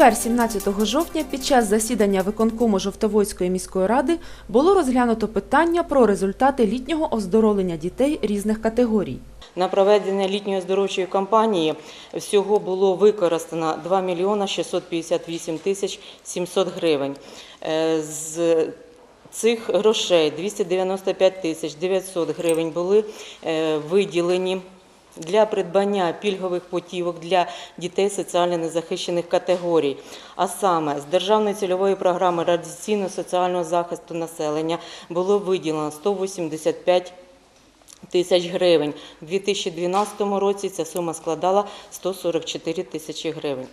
четвер, 17 жовтня, під час засідання виконкому Жовтоводської міської ради було розглянуто питання про результати літнього оздоровлення дітей різних категорій. На проведення літньої оздоровчої кампанії всього було використано 2 мільйона 658 тисяч 700 гривень. Е, З цих грошей 295 тисяч 900 гривень були е, виділені для придбання пільгових путівок для дітей соціально незахищених категорій, а саме з державної цільової програми радіаційно-соціального захисту населення було виділено 185 тисяч гривень. У 2012 році ця сума складала 144 тисячі гривень.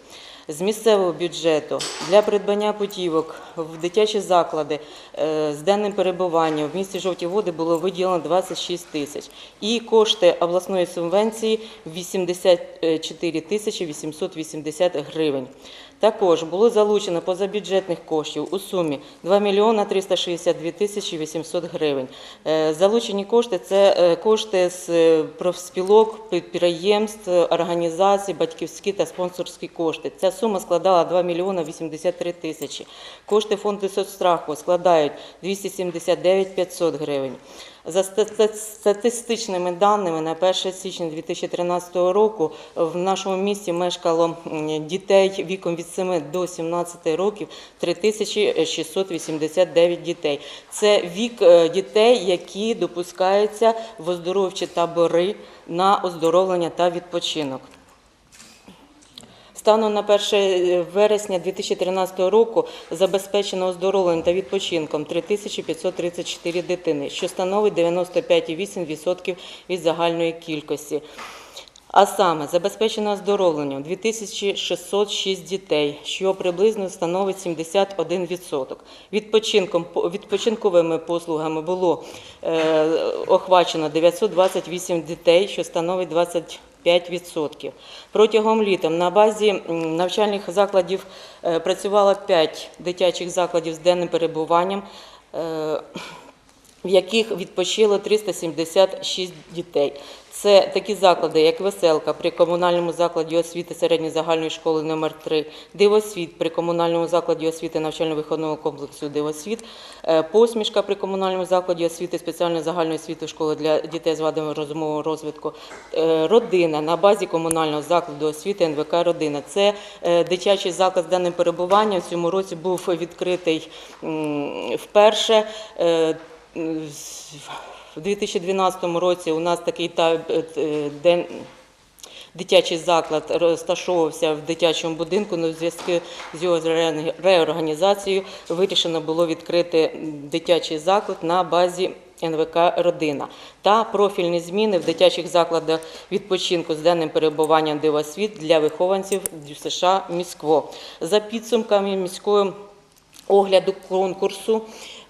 З місцевого бюджету для придбання путівок в дитячі заклади е, з денним перебуванням в місті Жовті Води було виділено 26 тисяч. І кошти обласної субвенції 84 тисячі 880 гривень. Також було залучено позабюджетних коштів у сумі 2 мільйона 362 тисячі 800 гривень. Е, Залучені кошти – це е, кошти з е, профспілок, підприємств, організацій, батьківські та спонсорські кошти. Ця сума складала 2 мільйона 83 тисячі. Кошти фонду соцстраху складають 279 500 гривень. За ста- статистичними даними, на 1 січня 2013 року в нашому місті мешкало дітей віком від 7 до 17 років 3689 дітей. Це вік е, дітей, які допускаються в оздоровчі табори на оздоровлення та відпочинок. Станом на 1 вересня 2013 року забезпечено оздоровленням та відпочинком 3534 дитини, що становить 95,8% від загальної кількості. А саме забезпечено оздоровленням 2606 дітей, що приблизно становить 71%. Відпочинком, відпочинковими послугами було е, охвачено 928 дітей, що становить 25%. Протягом літа на базі навчальних закладів е, працювало 5 дитячих закладів з денним перебуванням. В яких відпочило 376 дітей. Це такі заклади, як Веселка при комунальному закладі освіти середньої загальної школи номер 3 Дивосвіт при комунальному закладі освіти навчально-виховного комплексу Дивосвіт, е, Посмішка при комунальному закладі освіти спеціальної загальної освіти школи для дітей з вадами розумового розвитку, е, Родина на базі комунального закладу освіти НВК Родина. Це е, дитячий заклад з даним перебуванням. В цьому році був відкритий вперше. Е, В 2012 році у нас такий е, день. Дитячий заклад розташовувався в дитячому будинку. але в зв'язку з його реорганізацією вирішено було відкрити дитячий заклад на базі НВК Родина та профільні зміни в дитячих закладах відпочинку з денним перебуванням дивосвіт для вихованців США міськво за підсумками міської огляду конкурсу.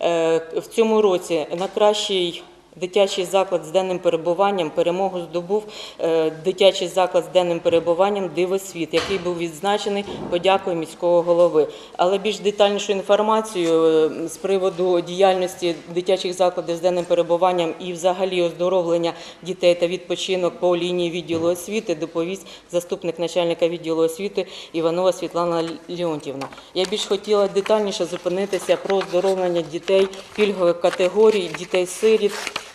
Е, В цьому році на кращий дитячий заклад з денним перебуванням перемогу здобув е, дитячий заклад з денним перебуванням Дивосвіт, який був відзначений подякою міського голови. Але більш детальнішу інформацію е, з приводу діяльності дитячих закладів з денним перебуванням і взагалі оздоровлення дітей та відпочинок по лінії відділу освіти доповість заступник начальника відділу освіти Іванова Світлана Леонтівна. Я більш хотіла детальніше зупинитися про оздоровлення дітей пільгових категорій, дітей-сиріт, е,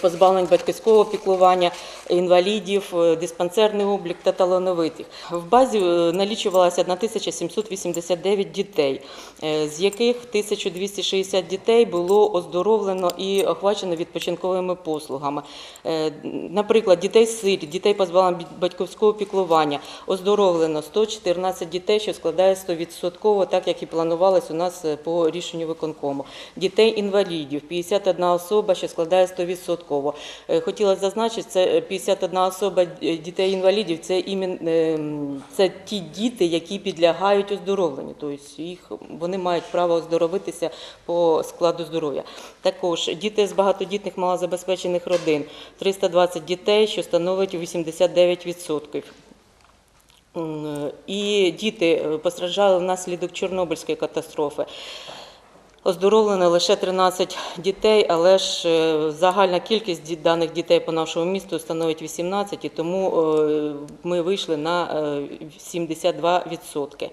позбавлень батьківського піклування, інвалідів, е, диспансерний облік та талановитих. В базі е, налічувалося 1789 дітей, е, з яких 1260 дітей було оздоровлено і охвачено відпочинковими послугами. Е, Наприклад, дітей сиріт, дітей позбавлень батьківського піклування оздоровлено 114 дітей, що складає 100%, так як і планувалось у нас е, по рішенню виконкому. Дітей інвалідів 51 особа, що складає 100%. Е, Хотіла зазначити, це е, 51 особа е, дітей інвалідів. Це імен, е, це ті діти, які підлягають оздоровленню. Тобто їх вони мають право оздоровитися по складу здоров'я. Також діти з багатодітних малозабезпечених родин 320 дітей, що становить 89%. І діти постраждали внаслідок Чорнобильської катастрофи. Оздоровлено лише 13 дітей, але ж е, загальна кількість даних дітей по нашому місту становить 18, і тому е, ми вийшли на е, 72%.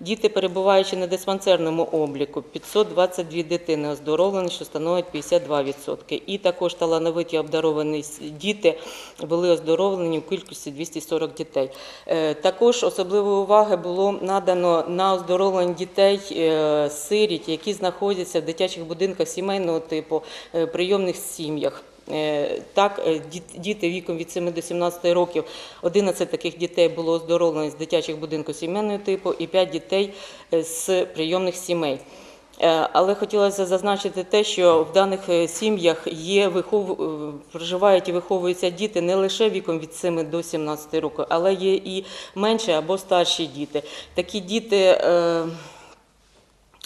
Діти, перебуваючи на диспансерному обліку, 522 дитини оздоровлені, що становить 52%. І також талановиті обдаровані діти були оздоровлені в кількості 240 дітей. Е, Також особливої уваги було надано на оздоровлення дітей е, сиріт, які знаходяться в дитячих будинках сімейного типу, е, прийомних сім'ях. Е, Так, е, діти віком від 7 до 17 років, 11 таких дітей було оздоровлено з дитячих будинків сімейного типу і 5 дітей е, з прийомних сімей. Але хотілося зазначити те, що в даних сім'ях є вихов... проживають і виховуються діти не лише віком від 7 до 17 років, але є і менші або старші діти. Такі діти.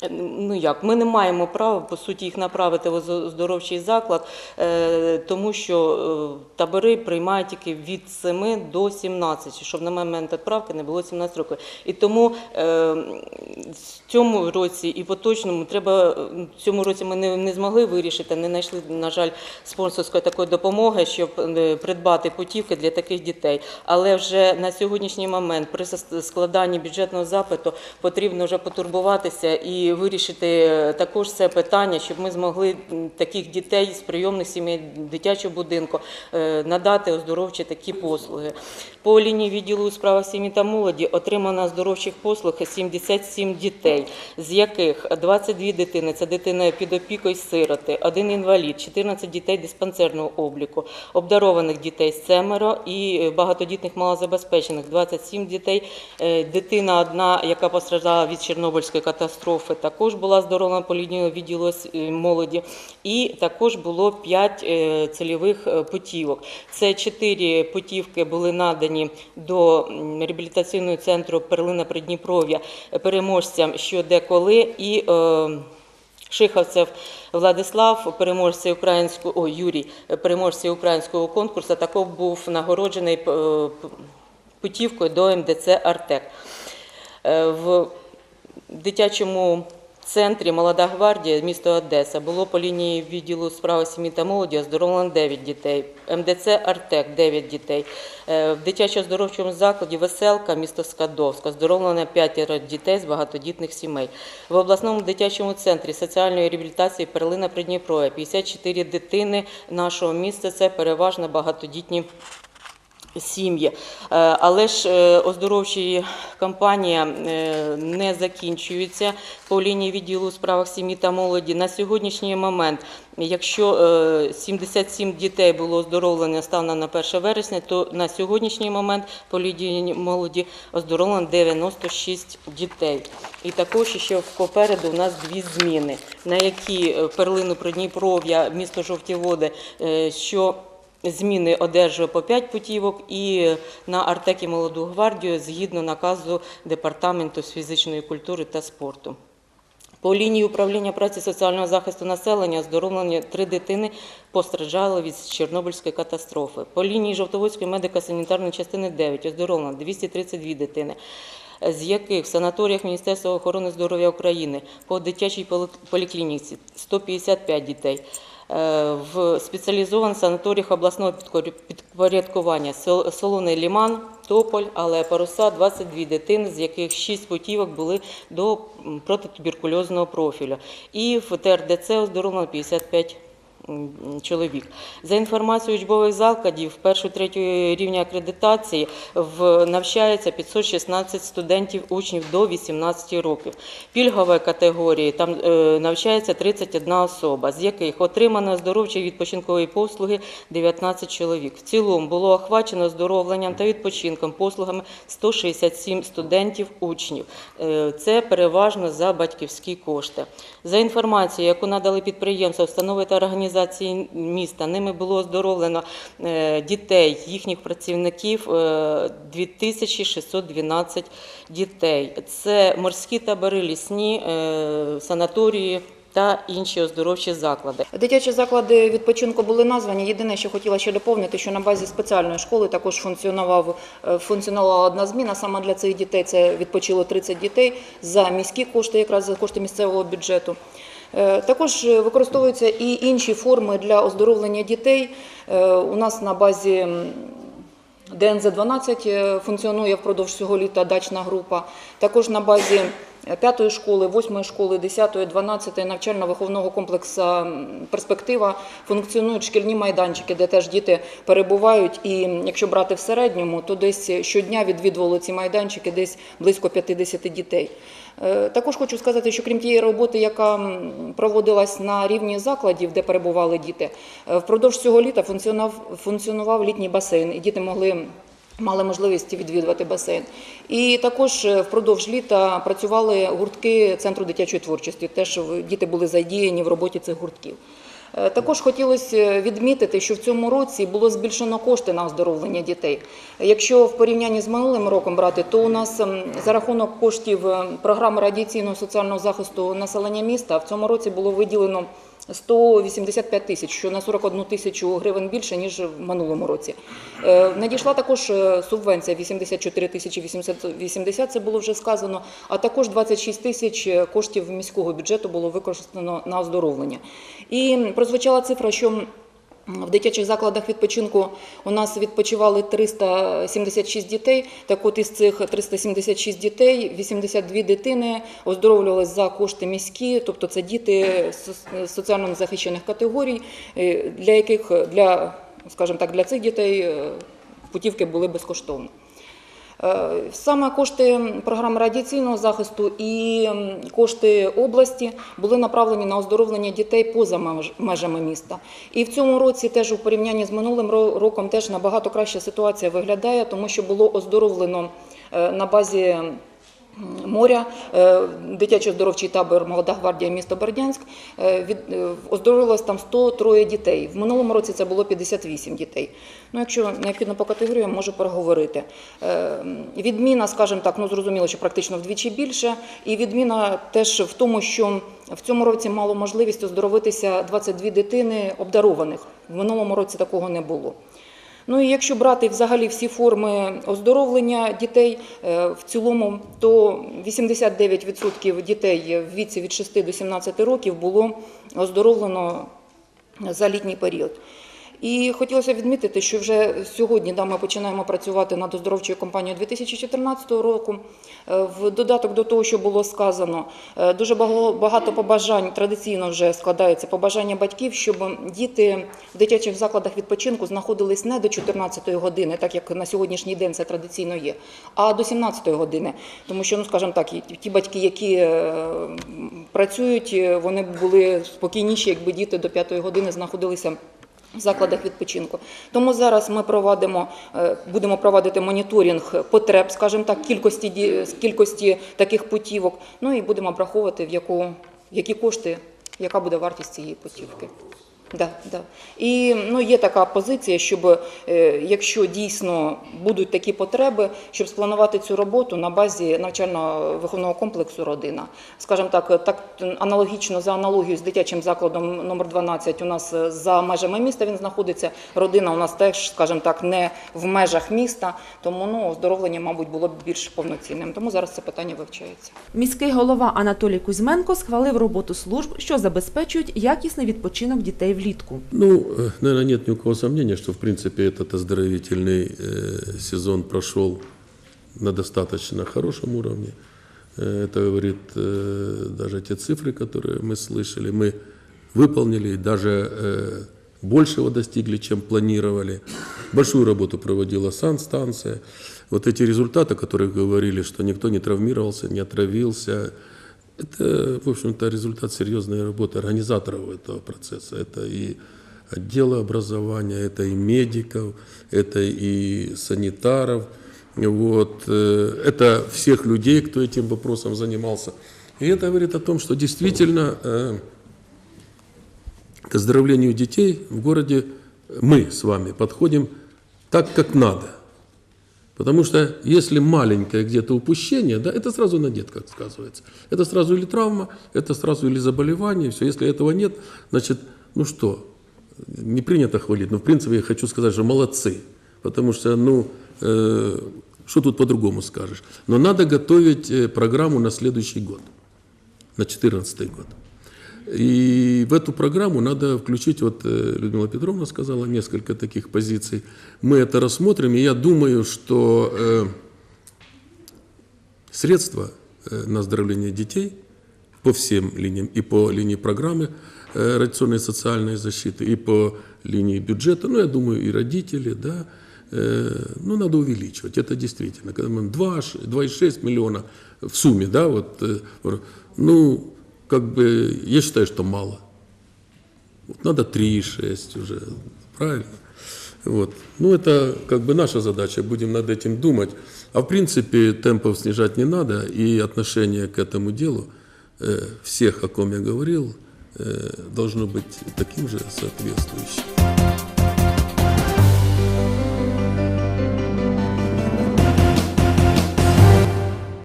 Е, Ну як, ми не маємо права по суті їх направити в оздоровчий заклад, е, тому що е, табори приймають тільки від 7 до 17, щоб на момент відправки не було 17 років. І тому е, в цьому році і поточному треба в цьому році ми не, не змогли вирішити, не знайшли, на жаль, спонсорської такої допомоги, щоб е, придбати путівки для таких дітей. Але вже на сьогоднішній момент при складанні бюджетного запиту потрібно вже потурбуватися і вирішити е, також це питання, щоб ми змогли таких дітей з прийомних сімей дитячого будинку е, надати оздоровчі такі послуги. По лінії відділу у справах сім'ї та молоді отримано оздоровчих послуг 77 дітей, з яких 22 дитини це дитини під опікою сироти, один інвалід, 14 дітей диспансерного обліку, обдарованих дітей семеро і багатодітних малозабезпечених 27 дітей. Е, Дитина одна, яка постраждала від Чорнобильської катастрофи, також була здорова по відділу е, молоді. І також було 5 цільових е, путівок. Це 4 путівки були надані до реабілітаційного центру Перлина Придніпров'я е, переможцям що де коли і е, Шиховцев Владислав, переможця українського Юрій, е, переможця українського конкурсу, також був нагороджений е, путівкою до МДЦ Артек. Е, В дитячому центрі Молода гвардія місто Одеса було по лінії відділу справи сім'ї та молоді оздоровлено 9 дітей. МДЦ Артек 9 дітей. Е, В дитячо-оздоровчому закладі Веселка, місто Скадовськ, оздоровлено 5 дітей з багатодітних сімей. В обласному дитячому центрі соціальної реабілітації Перлина Придніпров'я 54 дитини нашого міста. Це переважно багатодітні сім'ї. Е, Але ж е, оздоровчі кампанія е, не закінчується по лінії відділу у справах сім'ї та молоді. На сьогоднішній момент, якщо е, 77 дітей було оздоровлено станом на 1 вересня, то на сьогоднішній момент по лінії молоді оздоровлено 96 дітей. І також ще попереду у нас дві зміни, на які перлину Придніпров'я, місто Жовті Води, що Зміни одержує по 5 путівок і на Артекі Молоду гвардію згідно наказу Департаменту з фізичної культури та спорту. По лінії управління праці соціального захисту населення оздоровлені три дитини постраждали від Чорнобильської катастрофи. По лінії Жовтоводської медико-санітарної частини 9 оздоровлено 232 дитини, з яких в санаторіях Міністерства охорони здоров'я України по дитячій поліклініці 155 дітей. Е, В спеціалізованих санаторіях обласного підпорядкування Солоний Ліман, Тополь, але Паруса 22 дитини, з яких 6 путівок були до протитуберкульозного профілю. І в ТРДЦ оздоровлено 55 м, чоловік. За інформацією учбових закладів, першу-третю рівня акредитації навчається 516 студентів, учнів до 18 років. Пільгової категорії там е, навчається 31 особа, з яких отримано оздоровчі відпочинкові послуги 19 чоловік. В цілому було охвачено оздоровленням та відпочинком послугами 167 студентів, учнів. Е, Це переважно за батьківські кошти. За інформацією, яку надали підприємства, установи та організації міста, ними було оздоровлено е, дітей, їхніх працівників е, 2612 дітей. Це морські табори, лісні е, санаторії та інші оздоровчі заклади. Дитячі заклади відпочинку були названі. Єдине, що хотіла ще доповнити, що на базі спеціальної школи також функціонував е, функціонувала одна зміна. Саме для цих дітей це відпочило 30 дітей за міські кошти, якраз за кошти місцевого бюджету. Е, Також е, використовуються і інші форми для оздоровлення дітей. У нас на базі ДНЗ-12 е, функціонує впродовж цього літа дачна група. Також на базі 5 школи, 8 школи, 10, 12 навчально-виховного комплексу «Перспектива» функціонують шкільні майданчики, де теж діти перебувають. І якщо брати в середньому, то десь щодня відвідували ці майданчики десь близько 50 дітей. Е, Також хочу сказати, що крім тієї роботи, яка проводилась на рівні закладів, де перебували діти, е, впродовж цього літа функціонував, літній басейн, і діти могли. Мали можливість відвідувати басейн. І також е, впродовж літа працювали гуртки Центру дитячої творчості. Теж діти були задіяні в роботі цих гуртків. Е, Також хотілося відмітити, що в цьому році було збільшено кошти на оздоровлення дітей. Якщо в порівнянні з минулим роком брати, то у нас ем, за рахунок коштів е, програми радіаційного соціального захисту населення міста в цьому році було виділено 185 тисяч, що на 41 тисячу гривень більше ніж в минулому році. Е, Надійшла також е, субвенція 84 тисячі 880, це було вже сказано, а також 26 тисяч е, коштів міського бюджету було використано на оздоровлення. І прозвучала цифра, що в дитячих закладах відпочинку у нас відпочивали 376 дітей. Так от із цих 376 дітей 82 дитини оздоровлювалися за кошти міські, тобто це діти соціально незахищених категорій, е, для яких для, скажімо так, для цих дітей е, путівки були безкоштовні. Е, Саме кошти програми радіаційного захисту і кошти області були направлені на оздоровлення дітей поза меж- межами міста. І в цьому році теж у порівнянні з минулим ро- роком теж набагато краща ситуація виглядає, тому що було оздоровлено е, на базі моря, е, дитячо-здоровчий табор Молода гвардія місто Бердянськ. е, е, оздоровилось там 103 дітей. В минулому році це було 58 дітей. Ну, якщо необхідно по категоріям, можу переговорити. Відміна, скажімо так, ну зрозуміло, що практично вдвічі більше. І відміна теж в тому, що в цьому році мало можливість оздоровитися 22 дитини обдарованих. В минулому році такого не було. Ну і якщо брати взагалі всі форми оздоровлення дітей е, в цілому, то 89% дітей в віці від 6 до 17 років було оздоровлено за літній період. І хотілося відмітити, що вже сьогодні да, ми починаємо працювати над оздоровчою кампанією 2014 року. Е, В додаток до того, що було сказано, е, дуже багато побажань традиційно вже складається побажання батьків, щоб діти в дитячих закладах відпочинку знаходились не до 14 години, так як на сьогоднішній день це традиційно є, а до 17 години. Тому що, ну скажімо так, ті батьки, які е, працюють, вони були спокійніші, якби діти до 5 години знаходилися закладах відпочинку. Тому зараз ми проводимо, е, будемо проводити моніторинг потреб, скажімо так, кількості, кількості таких путівок. Ну і будемо обраховувати, в яку, які кошти, яка буде вартість цієї путівки. Да, да. І ну, є така позиція, щоб е, якщо дійсно будуть такі потреби, щоб спланувати цю роботу на базі навчально-виховного комплексу родина. Скажімо так, так аналогічно за аналогією з дитячим закладом номер 12 у нас е, за межами міста він знаходиться. Родина у нас теж, скажімо так, не в межах міста, тому ну, оздоровлення, мабуть, було б більш повноцінним. Тому зараз це питання вивчається. Міський голова Анатолій Кузьменко схвалив роботу служб, що забезпечують якісний відпочинок дітей влітку. Ну, наверное, нет ни у кого сомнения, что, в принципе, этот оздоровительный э, сезон прошел на достаточно хорошем уровне. Э, Это говорит э, даже те цифры, которые мы слышали. Мы выполнили и даже э, большего достигли, чем планировали. Большую работу проводила санстанция. Вот эти результаты, о которых говорили, что никто не травмировался, не отравился, это, в общем-то, результат серьезной работы организаторов этого процесса. Это и отдела образования, это и медиков, это и санитаров, вот, э, это всех людей, кто этим вопросом занимался. И это говорит о том, что действительно э, к оздоровлению детей в городе мы с вами подходим так, как надо. Потому что если маленькое где-то упущение, да, это сразу на детках сказывается. Это сразу или травма, это сразу или заболевание, все. Если этого нет, значит, ну что, не принято хвалить, но в принципе я хочу сказать, что молодцы. Потому что, ну, э, что тут по-другому скажешь. Но надо готовить э, программу на следующий год, на 2014 год. И в эту программу надо включить, вот э, Людмила Петровна сказала, несколько таких позиций. Мы это рассмотрим, и я думаю, что э, средства э, на оздоровление детей по всем линиям, и по линии программы э, радиационной и социальной защиты, и по линии бюджета, ну, я думаю, и родители, да, э, ну, надо увеличивать, это действительно. Когда мы 2, ш- 2,6 миллиона в сумме, да, вот, ну, как бы, я считаю, что мало. Вот надо 3,6 уже, правильно? Вот. Ну, это как бы наша задача, будем над этим думать. А в принципе темпов снижать не надо, и отношение к этому делу э, всех, о ком я говорил, э, должно быть таким же соответствующим.